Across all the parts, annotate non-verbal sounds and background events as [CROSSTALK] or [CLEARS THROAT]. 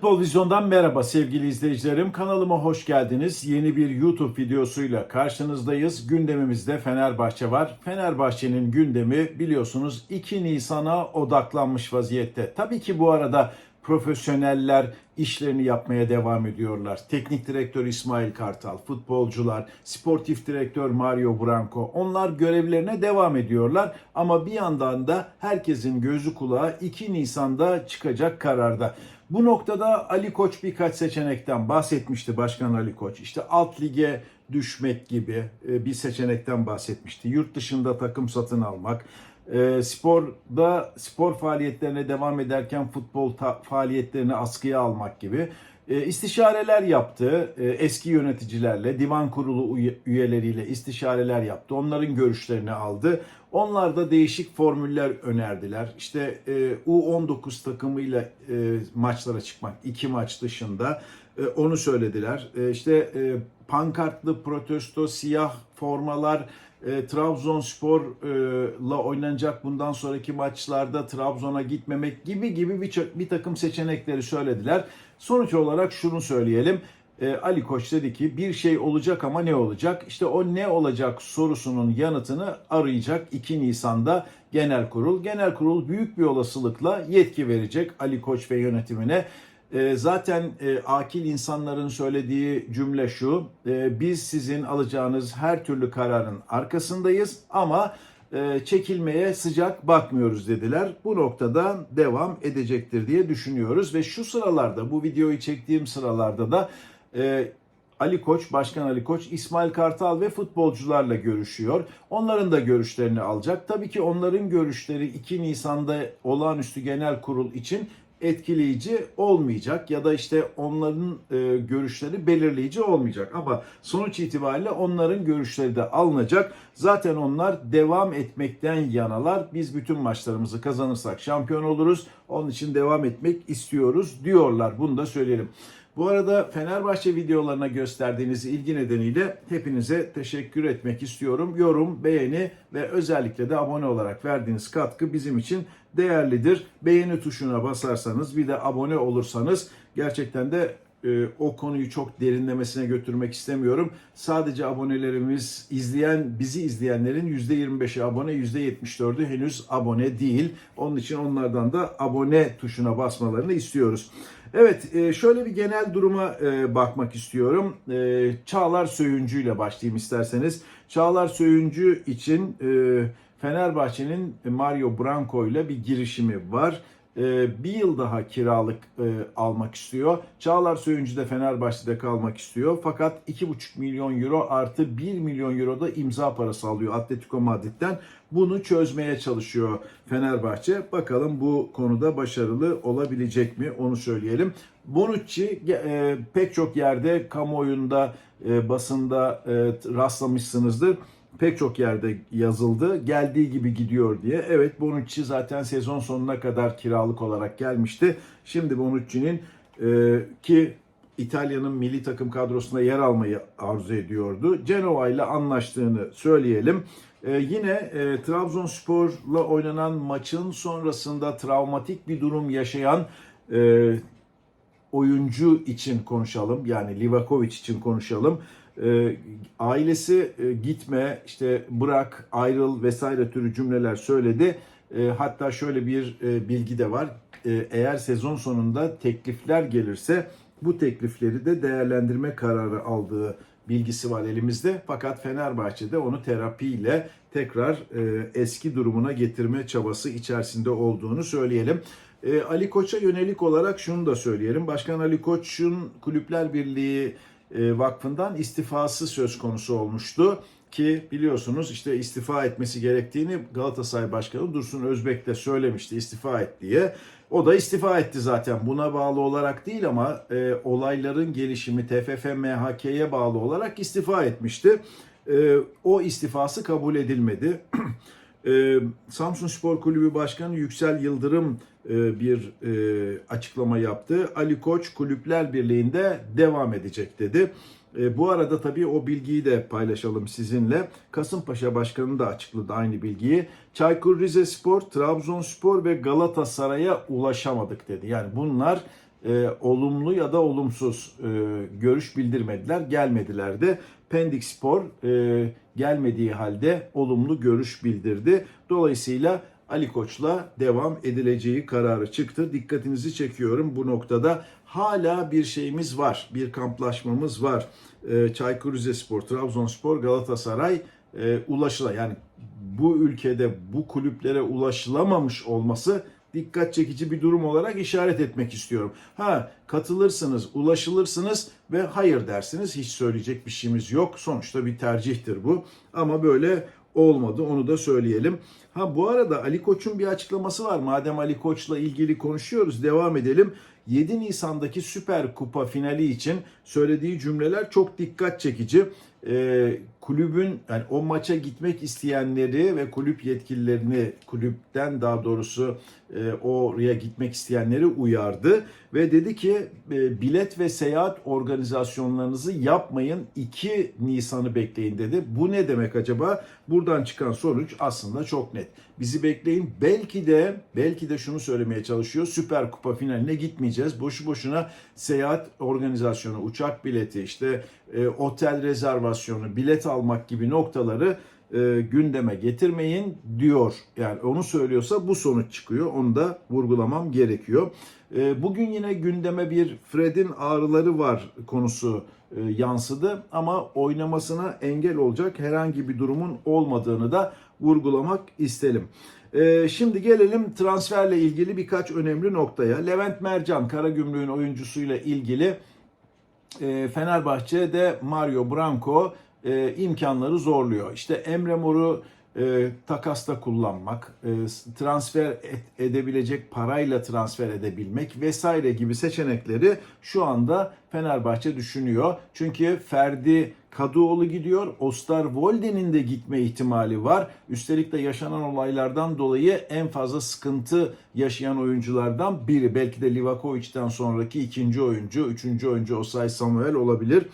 Futbol Vizyon'dan merhaba sevgili izleyicilerim. Kanalıma hoş geldiniz. Yeni bir YouTube videosuyla karşınızdayız. Gündemimizde Fenerbahçe var. Fenerbahçe'nin gündemi biliyorsunuz 2 Nisan'a odaklanmış vaziyette. Tabii ki bu arada profesyoneller işlerini yapmaya devam ediyorlar. Teknik direktör İsmail Kartal, futbolcular, sportif direktör Mario Branco onlar görevlerine devam ediyorlar. Ama bir yandan da herkesin gözü kulağı 2 Nisan'da çıkacak kararda. Bu noktada Ali Koç birkaç seçenekten bahsetmişti Başkan Ali Koç. İşte alt lige düşmek gibi e, bir seçenekten bahsetmişti. Yurt dışında takım satın almak, e, sporda spor faaliyetlerine devam ederken futbol faaliyetlerini askıya almak gibi e, istişareler yaptı. E, eski yöneticilerle, divan kurulu üye- üyeleriyle istişareler yaptı. Onların görüşlerini aldı. Onlar da değişik formüller önerdiler. İşte e, U19 takımıyla e, maçlara çıkmak, iki maç dışında e, onu söylediler. E, işte e, pankartlı protesto, siyah formalar, e, Trabzonspor'la oynanacak bundan sonraki maçlarda Trabzon'a gitmemek gibi gibi bir, bir takım seçenekleri söylediler. Sonuç olarak şunu söyleyelim. E, Ali Koç dedi ki bir şey olacak ama ne olacak? İşte o ne olacak sorusunun yanıtını arayacak 2 Nisan'da genel kurul. Genel kurul büyük bir olasılıkla yetki verecek Ali Koç ve yönetimine. E, zaten e, akil insanların söylediği cümle şu. e, biz sizin alacağınız her türlü kararın arkasındayız ama e, çekilmeye sıcak bakmıyoruz dediler. Bu noktada devam edecektir diye düşünüyoruz ve şu sıralarda bu videoyu çektiğim sıralarda da e, Ali Koç, Başkan Ali Koç, İsmail Kartal ve futbolcularla görüşüyor. Onların da görüşlerini alacak. Tabii ki onların görüşleri 2 Nisan'da olağanüstü genel kurul için etkileyici olmayacak ya da işte onların e, görüşleri belirleyici olmayacak ama sonuç itibariyle onların görüşleri de alınacak. Zaten onlar devam etmekten yanalar. Biz bütün maçlarımızı kazanırsak şampiyon oluruz. Onun için devam etmek istiyoruz diyorlar. Bunu da söyleyelim. Bu arada Fenerbahçe videolarına gösterdiğiniz ilgi nedeniyle hepinize teşekkür etmek istiyorum. Yorum, beğeni ve özellikle de abone olarak verdiğiniz katkı bizim için değerlidir. Beğeni tuşuna basarsanız bir de abone olursanız gerçekten de e, o konuyu çok derinlemesine götürmek istemiyorum. Sadece abonelerimiz izleyen, bizi izleyenlerin %25'i abone, %74'ü henüz abone değil. Onun için onlardan da abone tuşuna basmalarını istiyoruz. Evet, e, şöyle bir genel duruma e, bakmak istiyorum. E, Çağlar Söyüncü ile başlayayım isterseniz. Çağlar Söyüncü için Fenerbahçe'nin Mario Branco ile bir girişimi var bir yıl daha kiralık almak istiyor. Çağlar Söyüncü de Fenerbahçe'de kalmak istiyor. Fakat 2,5 milyon euro artı 1 milyon euro da imza parası alıyor Atletico Madrid'den. Bunu çözmeye çalışıyor Fenerbahçe. Bakalım bu konuda başarılı olabilecek mi onu söyleyelim. Bonucci e, pek çok yerde kamuoyunda, e, basında e, rastlamışsınızdır pek çok yerde yazıldı. Geldiği gibi gidiyor diye. Evet Bonucci zaten sezon sonuna kadar kiralık olarak gelmişti. Şimdi Bonucci'nin e, ki İtalya'nın milli takım kadrosuna yer almayı arzu ediyordu. Genova ile anlaştığını söyleyelim. Ee, yine e, Trabzonspor'la oynanan maçın sonrasında travmatik bir durum yaşayan e, oyuncu için konuşalım. Yani Livakovic için konuşalım. E, ailesi e, gitme, işte bırak, ayrıl vesaire türü cümleler söyledi. E, hatta şöyle bir e, bilgi de var. E, eğer sezon sonunda teklifler gelirse bu teklifleri de değerlendirme kararı aldığı bilgisi var elimizde. Fakat Fenerbahçe'de onu terapiyle tekrar e, eski durumuna getirme çabası içerisinde olduğunu söyleyelim. Ali Koç'a yönelik olarak şunu da söyleyelim. Başkan Ali Koç'un Kulüpler Birliği Vakfı'ndan istifası söz konusu olmuştu ki biliyorsunuz işte istifa etmesi gerektiğini Galatasaray Başkanı Dursun Özbek de söylemişti istifa et diye. O da istifa etti zaten buna bağlı olarak değil ama e, olayların gelişimi TFF MHK'ye bağlı olarak istifa etmişti. E, o istifası kabul edilmedi. [CLEARS THROAT] e, Samsun Spor Kulübü Başkanı Yüksel Yıldırım e, bir e, açıklama yaptı. Ali Koç Kulüpler Birliği'nde devam edecek dedi. E, bu arada tabii o bilgiyi de paylaşalım sizinle. Kasımpaşa Başkanı da açıkladı aynı bilgiyi. Çaykur Rizespor, Trabzonspor ve Galatasaray'a ulaşamadık dedi. Yani bunlar e, olumlu ya da olumsuz e, görüş bildirmediler, gelmediler de. Pendik Spor e, gelmediği halde olumlu görüş bildirdi. Dolayısıyla Ali Koç'la devam edileceği kararı çıktı. Dikkatinizi çekiyorum bu noktada. Hala bir şeyimiz var, bir kamplaşmamız var. E, Çaykur Rizespor, Trabzonspor, Galatasaray e, ulaşıla yani bu ülkede bu kulüplere ulaşılamamış olması dikkat çekici bir durum olarak işaret etmek istiyorum. Ha katılırsınız, ulaşılırsınız ve hayır dersiniz. Hiç söyleyecek bir şeyimiz yok. Sonuçta bir tercihtir bu. Ama böyle olmadı onu da söyleyelim. Ha bu arada Ali Koç'un bir açıklaması var. Madem Ali Koç'la ilgili konuşuyoruz devam edelim. 7 Nisan'daki Süper Kupa finali için söylediği cümleler çok dikkat çekici. Ee, kulübün yani o maça gitmek isteyenleri ve kulüp yetkililerini kulüpten daha doğrusu e, oraya gitmek isteyenleri uyardı ve dedi ki e, bilet ve seyahat organizasyonlarınızı yapmayın 2 Nisan'ı bekleyin dedi. Bu ne demek acaba? Buradan çıkan sonuç aslında çok net. Bizi bekleyin. Belki de belki de şunu söylemeye çalışıyor. Süper Kupa finaline gitmeyeceğiz. Boşu boşuna seyahat organizasyonu, uçak bileti, işte e, otel rezervasyonu, bilet almak gibi noktaları e, gündeme getirmeyin diyor. Yani onu söylüyorsa bu sonuç çıkıyor. Onu da vurgulamam gerekiyor. E, bugün yine gündeme bir Fred'in ağrıları var konusu e, yansıdı ama oynamasına engel olacak herhangi bir durumun olmadığını da vurgulamak isterim. E, şimdi gelelim transferle ilgili birkaç önemli noktaya. Levent Mercan Karagümrük'ün oyuncusuyla ilgili e, Fenerbahçe'de Mario Branco e, imkanları zorluyor. İşte Emre Mor'u e, takasta kullanmak, e, transfer et, edebilecek parayla transfer edebilmek vesaire gibi seçenekleri şu anda Fenerbahçe düşünüyor. Çünkü Ferdi Kadıoğlu gidiyor. Osterwolde'nin de gitme ihtimali var. Üstelik de yaşanan olaylardan dolayı en fazla sıkıntı yaşayan oyunculardan biri. Belki de Livakovic'den sonraki ikinci oyuncu, üçüncü oyuncu Osay Samuel olabilir.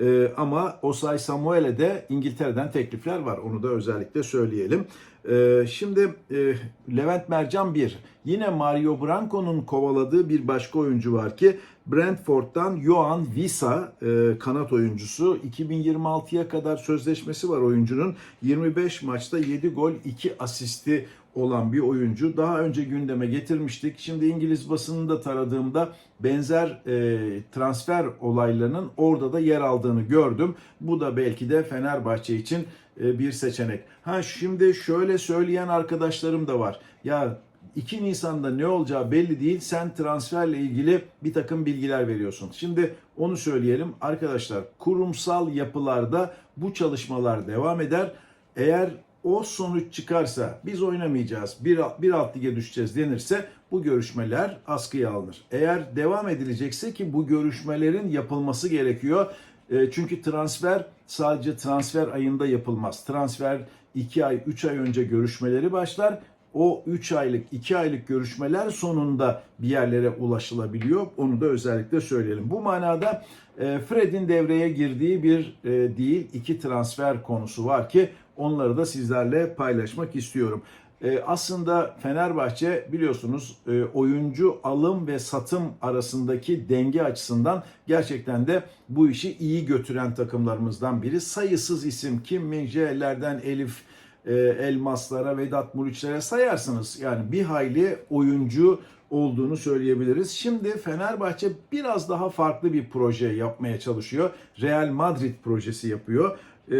Ee, ama Osay Samuel'e de İngiltere'den teklifler var. Onu da özellikle söyleyelim. Ee, şimdi e, Levent Mercan bir. Yine Mario Branco'nun kovaladığı bir başka oyuncu var ki Brentford'dan Johan Visa e, kanat oyuncusu. 2026'ya kadar sözleşmesi var oyuncunun. 25 maçta 7 gol 2 asisti olan bir oyuncu. Daha önce gündeme getirmiştik. Şimdi İngiliz basınında taradığımda benzer e, transfer olaylarının orada da yer aldığını gördüm. Bu da belki de Fenerbahçe için e, bir seçenek. Ha şimdi şöyle söyleyen arkadaşlarım da var. Ya 2 Nisan'da ne olacağı belli değil. Sen transferle ilgili bir takım bilgiler veriyorsun. Şimdi onu söyleyelim. Arkadaşlar kurumsal yapılarda bu çalışmalar devam eder. Eğer o sonuç çıkarsa biz oynamayacağız, bir, bir alt lige düşeceğiz denirse bu görüşmeler askıya alınır. Eğer devam edilecekse ki bu görüşmelerin yapılması gerekiyor. E, çünkü transfer sadece transfer ayında yapılmaz. Transfer 2 ay, 3 ay önce görüşmeleri başlar. O 3 aylık, 2 aylık görüşmeler sonunda bir yerlere ulaşılabiliyor. Onu da özellikle söyleyelim. Bu manada e, Fred'in devreye girdiği bir e, değil, iki transfer konusu var ki onları da sizlerle paylaşmak istiyorum. E, aslında Fenerbahçe biliyorsunuz oyuncu alım ve satım arasındaki denge açısından gerçekten de bu işi iyi götüren takımlarımızdan biri. Sayısız isim Kim Min-jae'lerden Elif e, Elmaslara, Vedat Muriçlere sayarsınız. Yani bir hayli oyuncu olduğunu söyleyebiliriz. Şimdi Fenerbahçe biraz daha farklı bir proje yapmaya çalışıyor. Real Madrid projesi yapıyor. E,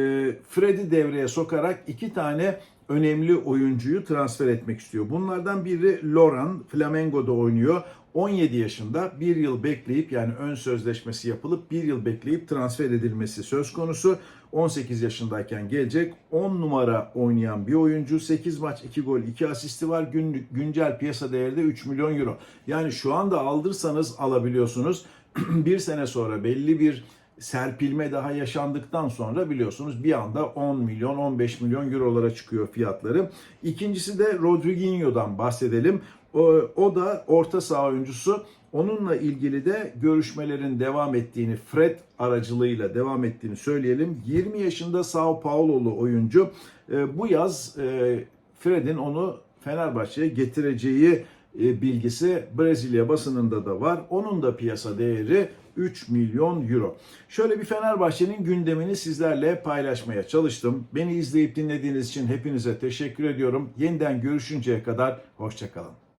Fred'i devreye sokarak iki tane önemli oyuncuyu transfer etmek istiyor. Bunlardan biri Loran, Flamengo'da oynuyor. 17 yaşında bir yıl bekleyip yani ön sözleşmesi yapılıp bir yıl bekleyip transfer edilmesi söz konusu. 18 yaşındayken gelecek 10 numara oynayan bir oyuncu 8 maç 2 gol 2 asisti var günlük güncel piyasa değeri de 3 milyon euro. Yani şu anda aldırsanız alabiliyorsunuz [CLEARS THROAT] bir sene sonra belli bir serpilme daha yaşandıktan sonra biliyorsunuz bir anda 10 milyon 15 milyon eurolara çıkıyor fiyatları. İkincisi de Rodriguinho'dan bahsedelim. O, o da orta saha oyuncusu. Onunla ilgili de görüşmelerin devam ettiğini, Fred aracılığıyla devam ettiğini söyleyelim. 20 yaşında Sao Paulo'lu oyuncu. E, bu yaz e, Fred'in onu Fenerbahçe'ye getireceği e, bilgisi Brezilya basınında da var. Onun da piyasa değeri 3 milyon euro. Şöyle bir Fenerbahçe'nin gündemini sizlerle paylaşmaya çalıştım. Beni izleyip dinlediğiniz için hepinize teşekkür ediyorum. Yeniden görüşünceye kadar hoşçakalın.